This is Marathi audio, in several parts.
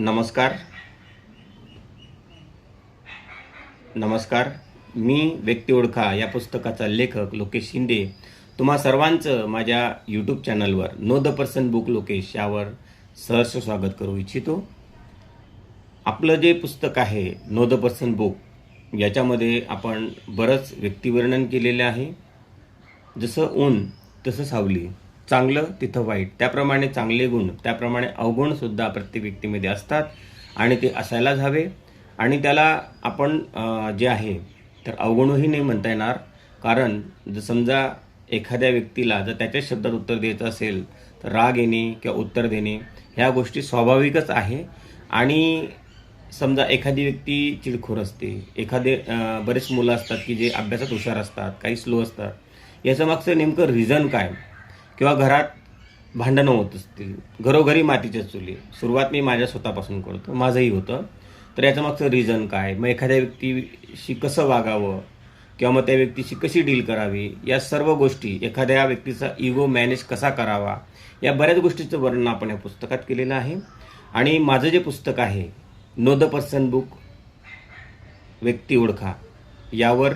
नमस्कार. नमस्कार. मी व्यक्ती ओळखा या पुस्तकाचा लेखक लोकेश शिंदे. तुम्हा सर्वांचं माझ्या यूट्यूब चॅनलवर know the person book Lokesh यावर सहर्ष स्वागत करू इच्छितो. आपलं जे पुस्तक आहे नो द पर्सन बुक याच्यामध्ये आपण बरंच व्यक्तिवर्णन केलेलं आहे. जसं ऊन तसं सावली. चांगलं तिथं वाईट. त्याप्रमाणे चांगले गुण त्याप्रमाणे अवगुणसुद्धा प्रत्येक व्यक्तीमध्ये असतात आणि ते असायलाच हवे. आणि त्याला आपण जे आहे तर अवगुणही नाही म्हणता येणार. कारण जर समजा एखाद्या व्यक्तीला जर त्याच्या शब्दात उत्तर द्यायचं असेल तर राग येणे किंवा उत्तर देणे ह्या गोष्टी स्वाभाविकच आहे. आणि समजा एखादी व्यक्ती चिडखोर असते एखादे बरेच मुलं असतात की जे अभ्यासात हुशार असतात काही स्लो असतात. याचं मागचं नेमकं रिझन काय? किंवा घरात भांडणं होत असतील घरोघरी मातीच्या चुली सुरुवात मी माझ्या स्वतःपासून करतो माझंही होतं. तर याचं मागचं रिझन काय? मग एखाद्या व्यक्तीशी कसं वागावं? किंवा मग त्या व्यक्तीशी कशी डील करावी? या सर्व गोष्टी एखाद्या व्यक्तीचा इगो मॅनेज कसा करावा? या बऱ्याच गोष्टीचं वर्णन आपण या पुस्तकात केलेलं आहे. आणि माझं जे पुस्तक आहे नो द पर्सन बुक व्यक्ती ओळखा यावर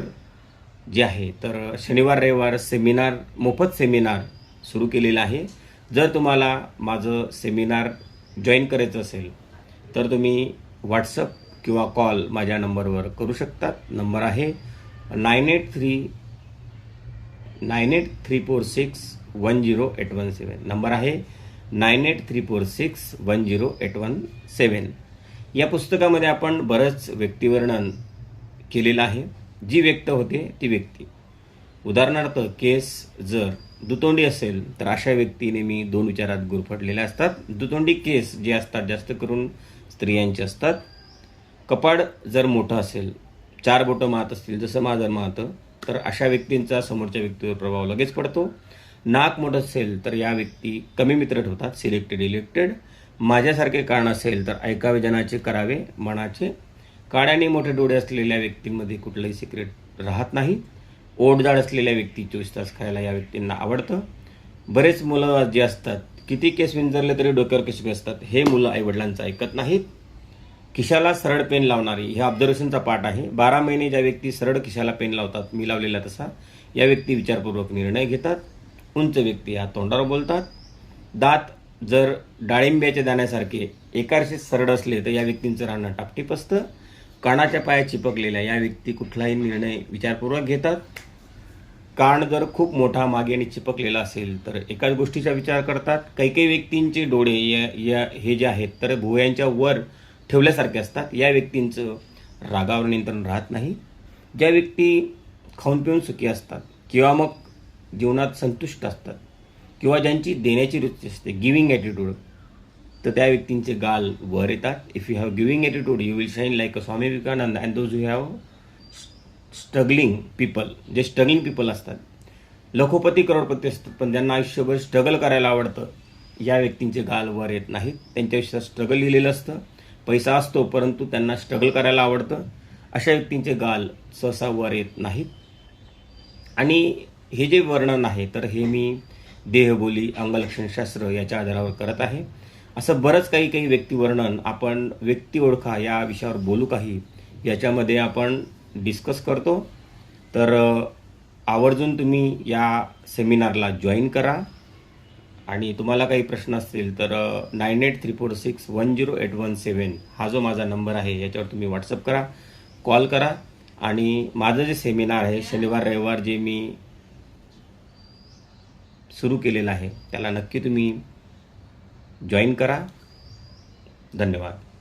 जे आहे तर शनिवार रविवार सेमिनार मोफत सेमिनार सुरू केलेलं आहे. जर तुम्हाला माझं सेमिनार जॉईन करायचं असेल तर तुम्ही व्हॉट्सअप किंवा कॉल माझ्या नंबरवर करू शकतात. नंबर आहे nine eight three nine eight three four six one zero eight one seven. Number आहे nine eight three four six one zero eight one seven. या पुस्तकामध्ये आपण बरंच व्यक्तिवर्णन केलेलं आहे. जी व्यक्त होते ती व्यक्ती. उदाहरणार्थ केस जर दुतोंडी असेल तर अशा व्यक्तीने मी दोन विचारात गुरफटलेल्या असतात. दुतोंडी केस जे असतात जास्त करून स्त्रियांचे असतात. कपाड जर मोठं असेल चार बोटं मात असतील जसं माझं मातं तर अशा व्यक्तींचा समोरच्या व्यक्तीवर प्रभाव लगेच पडतो. नाक मोठं असेल तर या व्यक्ती कमी मित्र ठेवतात सिलेक्टेड इलेक्टेड. माझ्यासारखे कारण असेल तर ऐकावे जनाचे करावे मनाचे. काळ्याने मोठे डोळे असलेल्या व्यक्तींमध्ये कुठलंही सिक्रेट राहत नाही. ओढजाड असलेल्या व्यक्ती चोवीस तास खायला या व्यक्तींना आवडतं. बरेच मुलं जे असतात किती केस विंजरले तरी डोक्यावर केस असतात हे मुलं आईवडिलांचं ऐकत नाहीत. खिशाला सरळ पेन लावणारी हे ऑब्झर्वेशनचा पाठ आहे. बारा महिने ज्या व्यक्ती सरळ खिशाला पेन लावतात मी लावलेला तसा या व्यक्ती विचारपूर्वक निर्णय घेतात. उंच व्यक्ती या तोंडावर बोलतात. दात जर डाळिंब्याच्या दाण्यासारखे एकारशी सरळ असले तर या व्यक्तींचं राहणं टापटीप असतं. कानाच्या पायात चिपकलेल्या या व्यक्ती कुठलाही निर्णय विचारपूर्वक घेतात. कान जर खूप मोठा मागे आणि चिपकलेला असेल तर एकाच गोष्टीचा विचार करतात. काही काही व्यक्तींचे डोळे या या हे जे आहेत तर भुवयांच्या वर ठेवल्यासारखे असतात. या व्यक्तींचं रागावर नियंत्रण राहत नाही. ज्या व्यक्ती खाऊन पिऊन सुखी असतात किंवा मग जीवनात संतुष्ट असतात किंवा ज्यांची देण्याची रुची असते गिविंग ॲटिट्यूड तर त्या व्यक्तींचे गाल वर येतात. If you have giving attitude you will shine like a Swami Vivekananda and those you have struggling people जे स्ट्रगलिंग पीपल असतात. लखोपती करोडपती असतात पण ज्यांना आयुष्यभर स्ट्रगल करायला आवडतं या व्यक्तींचे गाल वर येत नाहीत. त्यांच्या आयुष्यात स्ट्रगल लिहिलेलं असतं. पैसा असतो परंतु त्यांना स्ट्रगल करायला आवडतं. अशा व्यक्तींचे गाल सहसा वर येत नाहीत. आणि हे जे वर्णन आहे तर हे मी देहबोली अंगलक्षणशास्त्र याच्या आधारावर करत आहे. असं बरंच काही काही व्यक्तिवर्णन आपण व्यक्ती ओळखा या विषयावर बोलू काही याच्यामध्ये आपण डिस्कस करतो. तर आवर्जून तुम्ही या सेमिनारला जॉईन करा. आणि तुम्हाला काही प्रश्न असतील तर nine eight three four six one zero eight one seven हा जो माझा नंबर आहे याच्यावर तुम्ही व्हॉट्सअप करा कॉल करा. आणि माझं जे सेमिनार आहे शनिवार रविवार जे मी सुरू केलेलं आहे त्याला नक्की तुम्ही जॉईन करा. धन्यवाद.